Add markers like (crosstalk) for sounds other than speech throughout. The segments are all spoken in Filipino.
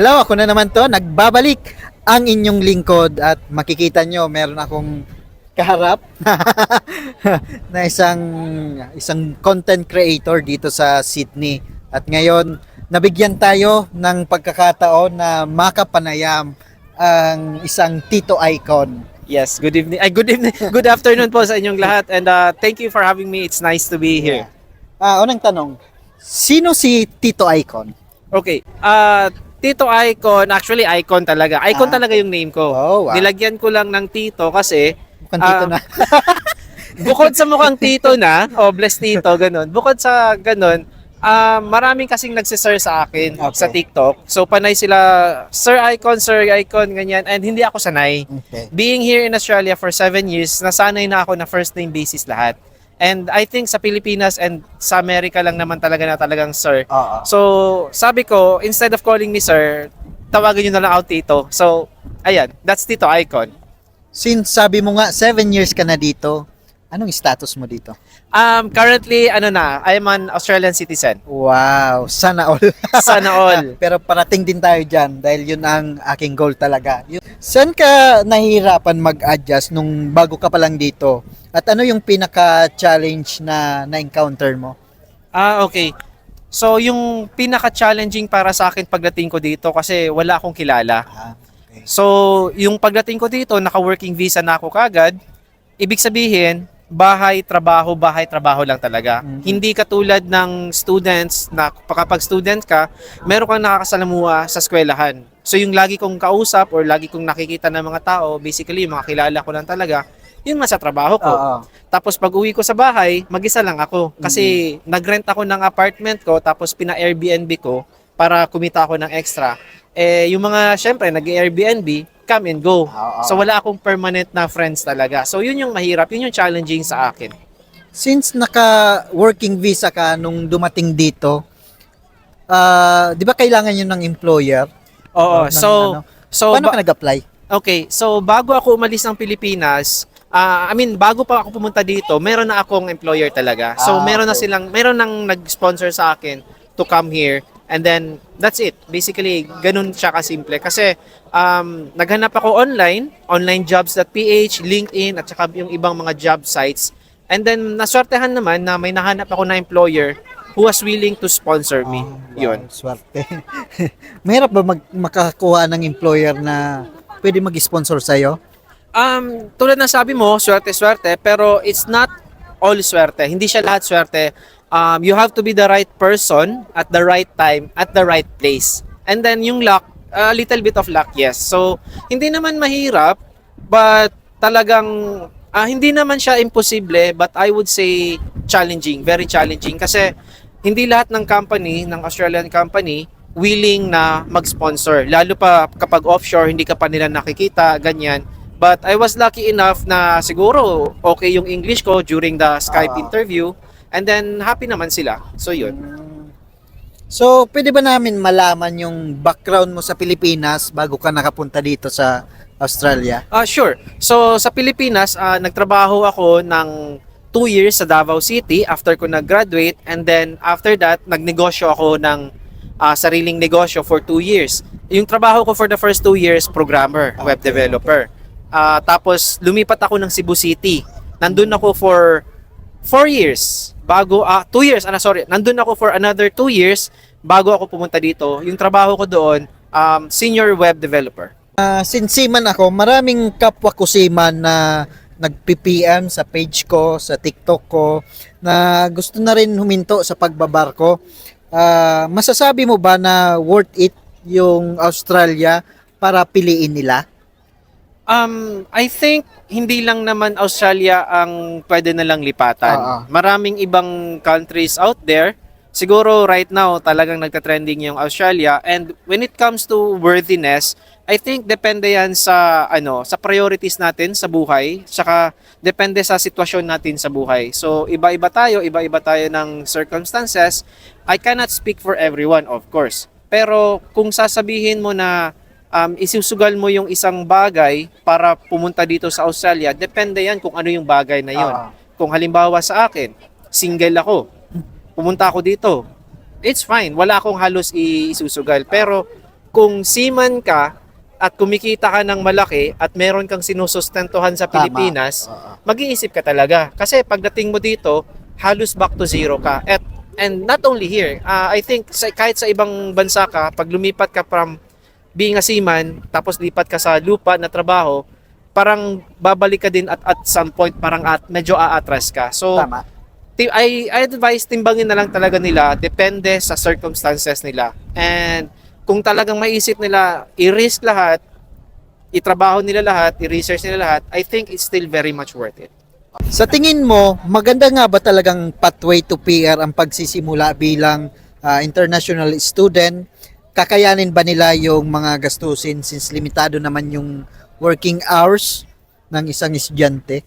Hello, ako na naman to. Nagbabalik ang inyong lingkod at makikita nyo, meron akong kaharap (laughs) na isang isang content creator dito sa Sydney. At ngayon, nabigyan tayo ng pagkakataon na makapanayam ang isang Tito icon. Yes, good evening. Ay, good evening. (laughs) Good afternoon po sa inyong lahat and uh, thank you for having me. It's nice to be here. Ah, unang tanong, sino si Tito Icon? Okay. Uh, Tito Icon, actually Icon talaga. Icon Ah. talaga yung name ko. Oh, wow. Nilagyan ko lang ng Tito kasi Mukhang Tito Ah, na. (laughs) bukod sa mukhang Tito na, oh bless Tito, ganun. Bukod sa ganun, ah maraming kasing nagsisir sa akin Okay. sa TikTok. So panay sila, Sir Icon, Sir Icon, ganyan. And hindi ako sanay. Okay. being here in Australia for seven years, nasanay na ako na first name basis lahat. And I think sa Pilipinas and sa Amerika lang naman talaga na talagang sir. Oo. So, sabi ko, instead of calling me sir, tawagan nyo na lang ako tito. So, ayan, that's Tito Icon. Since sabi mo nga, seven years ka na dito, anong status mo dito? Um, currently, ano na, I'm an Australian citizen. Wow, sana all. (laughs) Sana all. (laughs) Pero parating din tayo dyan dahil yun ang aking goal talaga. Saan ka nahihirapan mag-adjust nung bago ka pa lang dito? At ano yung pinaka-challenge na na-encounter mo? Ah, okay. So, yung pinaka-challenging para sa akin pagdating ko dito kasi wala akong kilala. Ah, okay. So, yung pagdating ko dito, naka-working visa na ako kagad. Ibig sabihin, bahay, trabaho, bahay, trabaho lang talaga. Mhm. Hindi katulad ng students na kapag student ka, meron kang nakakasalamuha sa eskwelahan. So, yung lagi kong kausap or lagi kong nakikita ng mga tao, basically, yung mga kilala ko lang talaga, yun man sa trabaho ko. Oo. Tapos pag uwi ko sa bahay, mag-isa lang ako. Kasi nag-rent ako ng apartment ko, tapos pina-Airbnb ko para kumita ako ng extra. Eh, yung mga, syempre, nag-Airbnb, come and go. Oo. So wala akong permanent na friends talaga. So yun yung mahirap, yun yung challenging sa akin. Since naka-working visa ka nung dumating dito, ah, di ba kailangan yun ng employer? Oo, Ng so, ano? so, Paano ba- ka nag-apply? okay, so bago ako umalis ng Pilipinas, ah, I mean, bago pa ako pumunta dito, meron na akong employer talaga. So, Ah, meron na okay. silang, meron nang nag-sponsor sa akin to come here. And then, that's it. Basically, ganun siya kasimple. Kasi, um, naghanap ako online, onlinejobs.ph, LinkedIn, at saka yung ibang mga job sites. And then, naswertehan naman na may nahanap ako na employer who was willing to sponsor me. Yun. Wow, swerte. (laughs) Mahirap ba mag- makakuha ng employer na pwede mag-sponsor sa'yo? Um, tulad ng sabi mo, swerte-swerte, pero it's not all swerte. Hindi siya lahat swerte. Um, you have to be the right person at the right time, at the right place. And then yung luck, a little bit of luck, yes. So, hindi naman mahirap, but talagang, ah, hindi naman siya imposible, but I would say challenging, very challenging. Kasi, hindi lahat ng company, ng Australian company, willing na mag-sponsor. Lalo pa kapag offshore, hindi ka pa nila nakikita, ganyan. But I was lucky enough na siguro okay yung English ko during the Skype Ah. interview. And then happy naman sila. So yun. So, pwede ba namin malaman yung background mo sa Pilipinas bago ka nakapunta dito sa Australia? Ah, sure. So sa Pilipinas, ah, nagtrabaho ako ng two years sa Davao City after ko nag-graduate and then after that, nagnegosyo ako ng ah, sariling negosyo for two years. Yung trabaho ko for the first two years, programmer, web Okay, developer. Ah, tapos lumipat ako ng Cebu City. Nandun ako for four years bago ah two years ano sorry nandun ako for another two years bago ako pumunta dito yung trabaho ko doon um, senior web developer Uh, since seaman ako, maraming kapwa ko seaman na nag-PPM sa page ko, sa TikTok ko, na gusto na rin huminto sa pagbabarko. Ah, masasabi mo ba na worth it yung Australia para piliin nila? Um, I think hindi lang naman Australia ang pwede na lang lipatan. Oo. Maraming ibang countries out there. Siguro right now talagang nagka-trending yung Australia and when it comes to worthiness, I think depende yan sa ano, sa priorities natin sa buhay, saka depende sa sitwasyon natin sa buhay. So iba-iba tayo, iba-iba tayo ng circumstances. I cannot speak for everyone, of course. Pero kung sasabihin mo na um, isusugal mo yung isang bagay para pumunta dito sa Australia, depende yan kung ano yung bagay na yon. Ah. Kung halimbawa sa akin, single ako, pumunta ako dito, it's fine. Wala akong halos isusugal. Pero kung seaman ka at kumikita ka ng malaki at meron kang sinusustentuhan sa. Pilipinas, Oo. mag-iisip ka talaga. Kasi pagdating mo dito, halos back to zero ka. At, and not only here, uh, I think sa, kahit sa ibang bansa ka, pag lumipat ka from being a seaman, tapos lipat ka sa lupa na trabaho, parang babalik ka din at at some point parang at medyo aatras ka. So, Tama. I, I advise timbangin na lang talaga nila depende sa circumstances nila. And kung talagang maisip nila i-risk lahat, itrabaho nila lahat, i-research nila lahat, I think it's still very much worth it. Sa tingin mo, maganda nga ba talagang pathway to PR ang pagsisimula bilang ah, international student? Kakayanin ba nila yung mga gastusin since limitado naman yung working hours ng isang estudyante?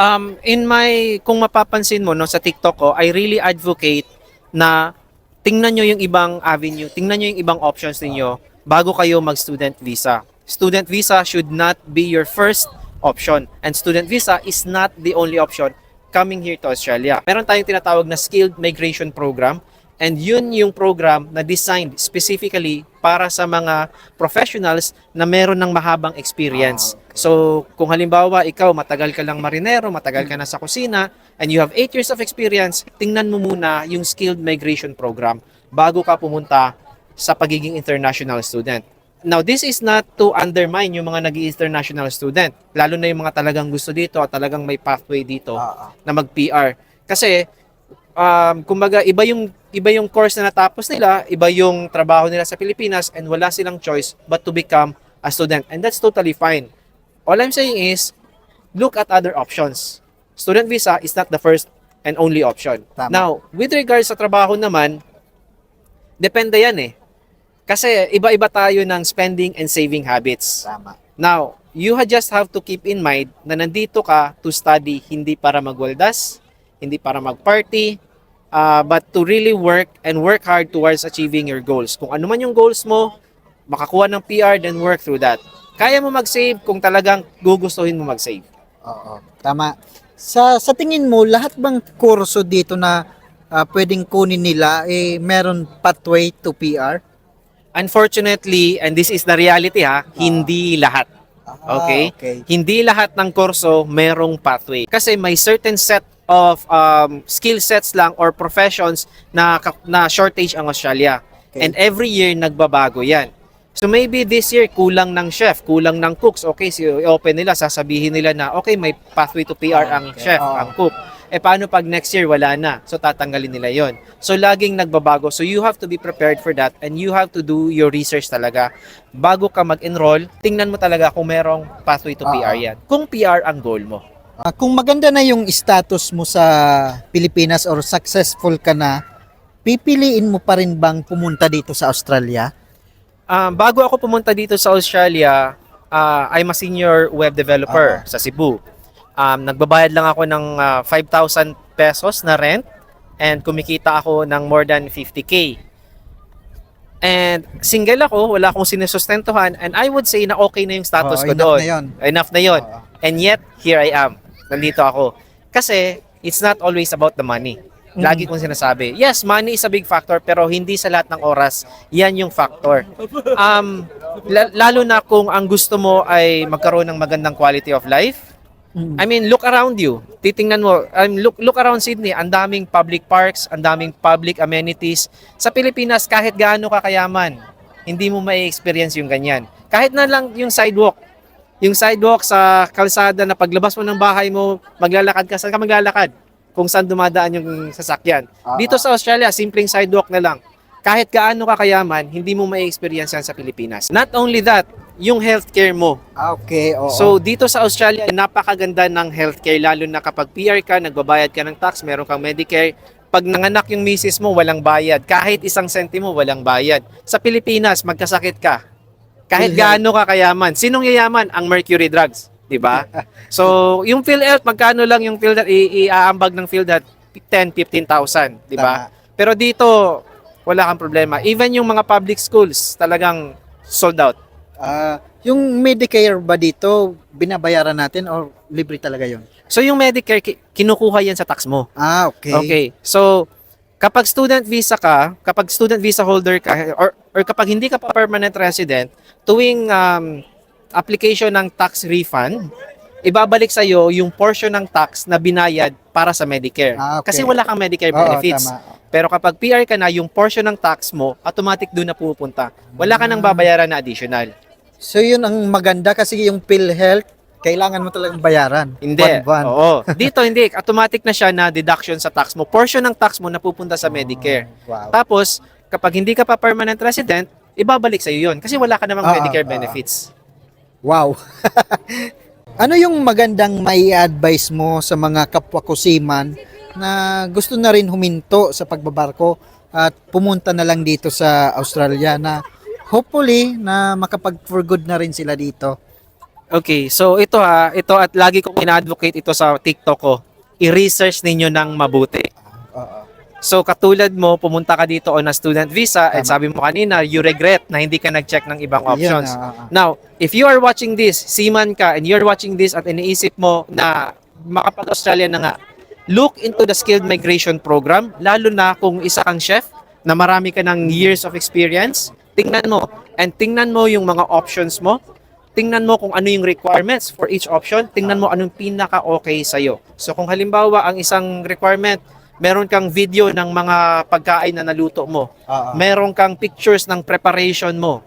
Um, in my, kung mapapansin mo no, sa TikTok ko, I really advocate na tingnan nyo yung ibang avenue, tingnan nyo yung ibang options ninyo bago kayo mag-student visa. Student visa should not be your first option. And student visa is not the only option coming here to Australia. Meron tayong tinatawag na Skilled Migration Program and yun yung program na designed specifically para sa mga professionals na meron ng mahabang experience. So, kung halimbawa ikaw matagal ka lang marinero, matagal ka na sa kusina, and you have 8 years of experience, tingnan mo muna yung Skilled Migration Program bago ka pumunta sa pagiging international student. Now, this is not to undermine yung mga nag international student, lalo na yung mga talagang gusto dito at talagang may pathway dito na mag-PR. Kasi, um, kumbaga, iba yung, iba yung course na natapos nila, iba yung trabaho nila sa Pilipinas, and wala silang choice but to become a student. And that's totally fine. All I'm saying is, look at other options. Student visa is not the first and only option. Tama. Now, with regards sa trabaho naman, depende yan eh. Kasi iba-iba tayo ng spending and saving habits. Tama. Now, you just have to keep in mind na nandito ka to study hindi para magwaldas, hindi para magparty, uh, but to really work and work hard towards achieving your goals. Kung ano man yung goals mo, makakuha ng PR, then work through that. Kaya mo mag-save kung talagang gugustuhin mo mag-save. Oo. Tama. Sa sa tingin mo, lahat bang kurso dito na ah, pwedeng kunin nila eh meron pathway to PR? Unfortunately, and this is the reality ha, hindi lahat. Ah, Okay? okay. Hindi lahat ng kurso merong pathway. Kasi may certain set of um, skill sets lang or professions na, na shortage ang Australia. Okay. And every year nagbabago yan. So maybe this year kulang ng chef, kulang ng cooks. Okay, so open nila, sasabihin nila na okay, may pathway to PR ang Okay. chef, Oo. ang cook. Eh paano pag next year wala na? So tatanggalin nila yon. So laging nagbabago. So you have to be prepared for that and you have to do your research talaga. Bago ka mag-enroll, tingnan mo talaga kung merong pathway to Oo. PR yan. Kung PR ang goal mo. Ah, kung maganda na yung status mo sa Pilipinas or successful ka na, pipiliin mo pa rin bang pumunta dito sa Australia? Um, bago ako pumunta dito sa Australia, ah, I'm a senior web developer sa Cebu. Um, nagbabayad lang ako ng ah, 5,000 pesos na rent and kumikita ako ng more than 50k. And single ako, wala akong sinusustentuhan and I would say na okay na yung status Oo, ko enough doon. na yun. Enough na yun. Oo. And yet, here I am. Nandito ako. Kasi, it's not always about the money. Lagi kong sinasabi. Yes, money is a big factor, pero hindi sa lahat ng oras, yan yung factor. Um, la- lalo na kung ang gusto mo ay magkaroon ng magandang quality of life, I mean, look around you. Titingnan mo, um, look, look around Sydney, ang daming public parks, ang daming public amenities. Sa Pilipinas, kahit gaano ka kayaman, hindi mo may experience yung ganyan. Kahit na lang yung sidewalk. Yung sidewalk sa kalsada na paglabas mo ng bahay mo, maglalakad ka, saan ka maglalakad? Kung saan dumadaan yung sasakyan. Ah, Dito sa Australia, simpleng sidewalk na lang. Kahit gaano ka kayaman, hindi mo may experience yan sa Pilipinas. Not only that, yung healthcare mo. Ah, Okay, oo. So dito sa Australia, napakaganda ng healthcare lalo na kapag PR ka, nagbabayad ka ng tax, meron kang Medicare. Pag nanganak yung misis mo, walang bayad. Kahit isang sentimo, walang bayad. Sa Pilipinas, magkasakit ka. Kahit gaano ka kayaman. Sinong yayaman? Ang mercury drugs. 'di ba? (laughs) so, yung PhilHealth, magkano lang yung PhilHealth, iaambag ng PhilHealth? 10, 15,000, 'di ba? Pero dito, wala kang problema. Even yung mga public schools, talagang sold out. Ah, yung Medicare ba dito, binabayaran natin or libre talaga yon? So yung Medicare, ki- kinukuha yan sa tax mo. Ah, okay. Okay. So, kapag student visa ka, kapag student visa holder ka, or or kapag hindi ka pa permanent resident, tuwing um, application ng tax refund, ibabalik sa iyo yung portion ng tax na binayad para sa Medicare. Ah, okay. Kasi wala kang Medicare Oo, benefits. tama. Pero kapag PR ka na, yung portion ng tax mo, automatic doon na pupunta. Wala ka nang babayaran na additional. So yun ang maganda kasi yung PhilHealth, kailangan mo talagang bayaran. Hindi. Buwan-buwan. Oo. Dito hindi. Automatic na siya na deduction sa tax mo. Portion ng tax mo napupunta sa Medicare. Wow. Tapos, kapag hindi ka pa permanent resident, ibabalik sa iyo yun. Kasi wala ka namang Ah, Medicare ah, ah. benefits. Wow. (laughs) ano yung magandang may advice mo sa mga kapwa ko seaman na gusto na rin huminto sa pagbabarko at pumunta na lang dito sa Australia na hopefully na makapag for good na rin sila dito. Okay, so ito ha, ito at lagi kong ina-advocate ito sa TikTok ko. I-research ninyo ng mabuti. So katulad mo, pumunta ka dito on a student visa at sabi mo kanina, you regret na hindi ka nag-check ng ibang options. ah, ah. Now, if you are watching this, seaman ka, and you're watching this at iniisip mo na makapag-Australia na nga, look into the skilled migration program, lalo na kung isa kang chef, na marami ka ng years of experience, tingnan mo. And tingnan mo yung mga options mo. Tingnan mo kung ano yung requirements for each option. Tingnan mo anong pinaka-okay sa'yo. So kung halimbawa ang isang requirement, meron kang video ng mga pagkain na naluto mo Oo. meron kang pictures ng preparation mo.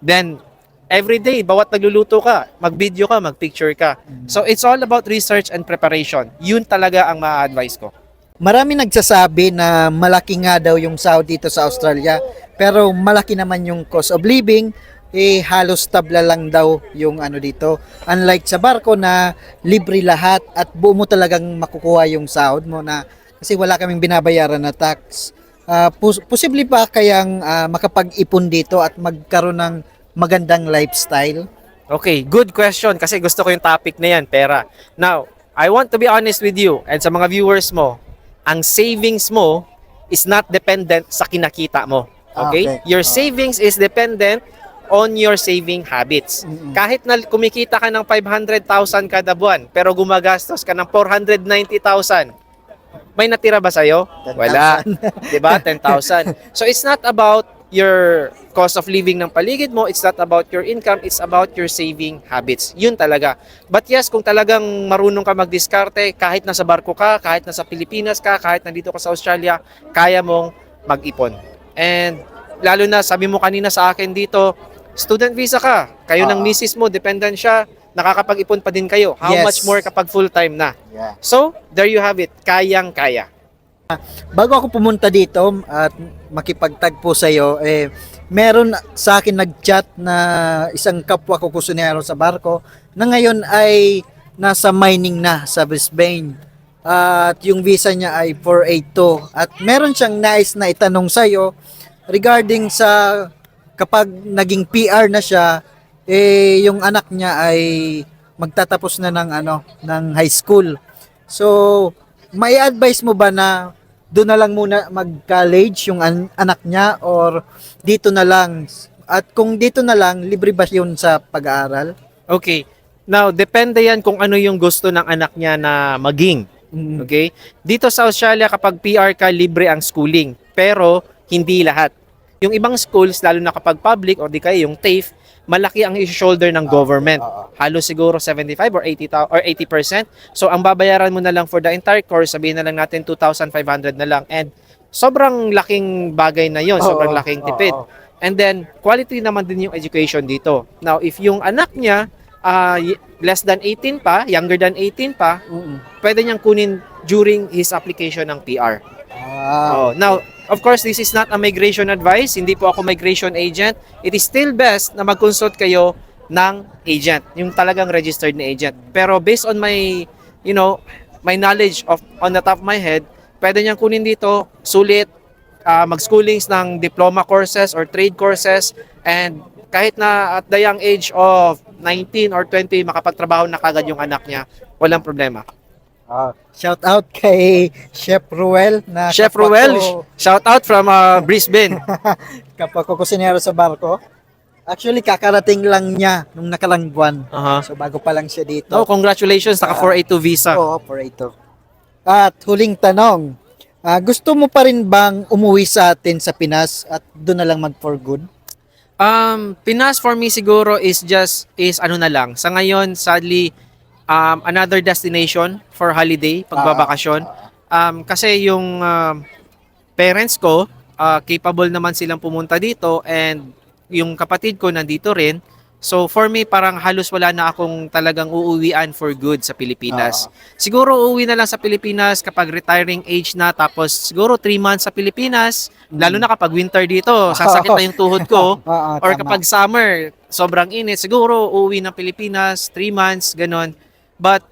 Then, every day, bawat nagluluto ka, mag-video ka, mag-picture ka. So, it's all about research and preparation. Yun talaga ang ma-advise ko. Marami nagsasabi na malaki nga daw yung sahod dito sa Australia pero malaki naman yung cost of living eh halos tabla lang daw yung ano dito unlike sa barko na libre lahat at buo mo talagang makukuha yung sahod mo na kasi wala kaming binabayaran na tax Ah, pos- posible pa kayang ah, makapag-ipon dito at magkaroon ng magandang lifestyle Okay, good question kasi gusto ko yung topic na yan, pera. Now, I want to be honest with you and sa mga viewers mo, ang savings mo is not dependent sa kinakita mo. Okay? Okay. Your Ah. savings is dependent on your saving habits. Mm-mm. Kahit na kumikita ka ng 500,000 kada buwan, pero gumagastos ka ng 490,000, may natira ba sa'yo? 10,000. Wala. (laughs) ba? 10,000. So it's not about your cost of living ng paligid mo, it's not about your income, it's about your saving habits. Yun talaga. But yes, kung talagang marunong ka magdiskarte, kahit nasa barko ka, kahit nasa Pilipinas ka, kahit nandito ka sa Australia, kaya mong mag-ipon. And lalo na sabi mo kanina sa akin dito, student visa ka, kayo ng Ah. misis mo, dependent siya, nakakapag-ipon pa din kayo. How Yes. much more kapag full-time na? yeah. So, there you have it. Kayang-kaya. bago ako pumunta dito at makipagtagpo sa iyo, eh, meron sa akin nag-chat na isang kapwa ko kusinero sa barko na ngayon ay nasa mining na sa Brisbane. At yung visa niya ay 482. At meron siyang nais na itanong sa iyo regarding sa kapag naging PR na siya, eh, yung anak niya ay magtatapos na ng ano ng high school. So, may advice mo ba na doon na lang muna mag-college yung an- anak niya or dito na lang? At kung dito na lang, libre ba yun sa pag-aaral? Okay. Now, depende yan kung ano yung gusto ng anak niya na maging. Mm. Okay? Dito sa Australia, kapag PR ka, libre ang schooling. Pero, hindi lahat. Yung ibang schools, lalo na kapag public o di kaya yung TAFE, malaki ang i-shoulder ng government. oo. Halos siguro 75 or 80 thou- or 80%. So ang babayaran mo na lang for the entire course, sabihin na lang natin 2,500 na lang and sobrang laking bagay na 'yon, sobrang laking tipid. And then quality naman din yung education dito. Now if yung anak niya ah, y- less than 18 pa, younger than 18 pa, pwede niyang kunin during his application ng PR. Ah, Oh, now, of course, this is not a migration advice. Hindi po ako migration agent. It is still best na mag-consult kayo ng agent, yung talagang registered na agent. Pero based on my, you know, my knowledge of on the top of my head, pwede niyang kunin dito, sulit, ah, mag-schoolings ng diploma courses or trade courses, and kahit na at the young age of 19 or 20, makapagtrabaho na kagad yung anak niya, walang problema. Ah, shout out (laughs) kay Chef Ruel na Chef Ruel, ko- shout out from ah, Brisbane. (laughs) kapwa ko kusinero sa barko. Actually, kakarating lang niya nung nakalang buwan. Aha. So, bago pa lang siya dito. No, congratulations, naka 482 visa. Oo, operator. At huling tanong, ah, gusto mo pa rin bang umuwi sa atin sa Pinas at doon na lang mag for good? Um, Pinas for me siguro is just is ano na lang. Sa ngayon, sadly, um, another destination for holiday, pagbabakasyon. Um, kasi yung um, parents ko, uh, capable naman silang pumunta dito and yung kapatid ko nandito rin. So for me, parang halos wala na akong talagang uuwian for good sa Pilipinas. Siguro uuwi na lang sa Pilipinas kapag retiring age na tapos siguro 3 months sa Pilipinas. Lalo na kapag winter dito, (laughs) sasakit na yung tuhod ko. (laughs) Or tama. kapag summer, sobrang init, siguro uuwi ng Pilipinas, 3 months, ganon. But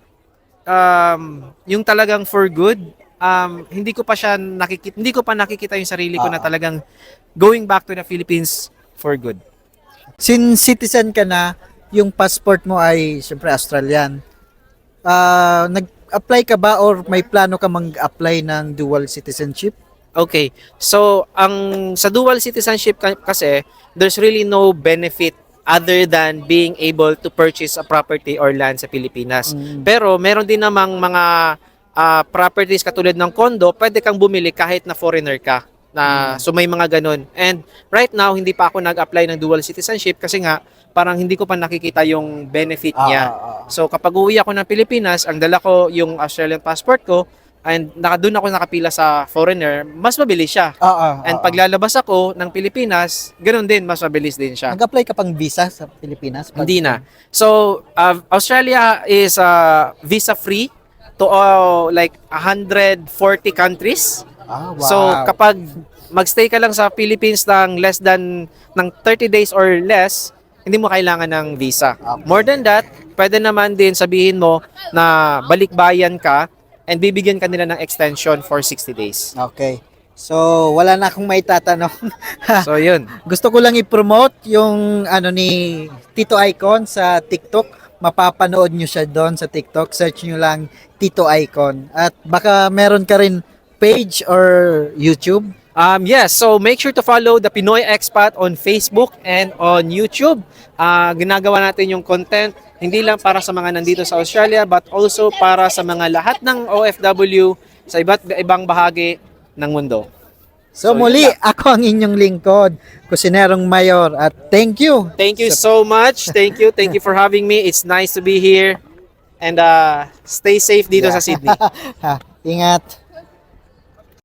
um, yung talagang for good, um, hindi ko pa siya nakikita, hindi ko pa nakikita yung sarili ko na Ah. talagang going back to the Philippines for good. Since citizen ka na, yung passport mo ay syempre Australian. Ah, nag-apply ka ba or may plano ka mag-apply ng dual citizenship? Okay. So, ang sa dual citizenship ka- kasi, there's really no benefit other than being able to purchase a property or land sa Pilipinas. Mm. Pero meron din namang mga ah, properties katulad ng condo, pwede kang bumili kahit na foreigner ka. Na, So may mga ganun. And right now, hindi pa ako nag-apply ng dual citizenship kasi nga, parang hindi ko pa nakikita yung benefit niya. Ah, ah, ah. So kapag uwi ako ng Pilipinas, ang dala ko yung Australian passport ko and naka, doon ako nakapila sa foreigner, mas mabilis siya. Ah, ah, And ah, paglalabas ako ng Pilipinas, ganoon din, mas mabilis din siya. Nag-apply ka pang visa sa Pilipinas? Hindi na. So, uh, Australia is uh, visa-free to uh, like 140 countries. Ah, wow. So, kapag magstay ka lang sa Philippines ng less than ng 30 days or less, hindi mo kailangan ng visa. Okay. More than that, pwede naman din sabihin mo na balikbayan ka and bibigyan ka nila ng extension for 60 days. Okay. So, wala na akong may tatanong. (laughs) So, yun. Gusto ko lang i-promote yung ano ni Tito Icon sa TikTok. Mapapanood nyo siya doon sa TikTok. Search nyo lang Tito Icon. At baka meron ka rin page or YouTube. Um, yes, so make sure to follow the Pinoy Expat on Facebook and on YouTube. Ah, ginagawa natin yung content hindi lang para sa mga nandito sa Australia but also para sa mga lahat ng OFW sa iba't ibang bahagi ng mundo. So, So, muli, yun ako ang inyong lingkod, Kusinerong Mayor. At thank you. Thank you so much. Thank you. Thank you for having me. It's nice to be here. And uh, stay safe dito sa Sydney. (laughs) ingat.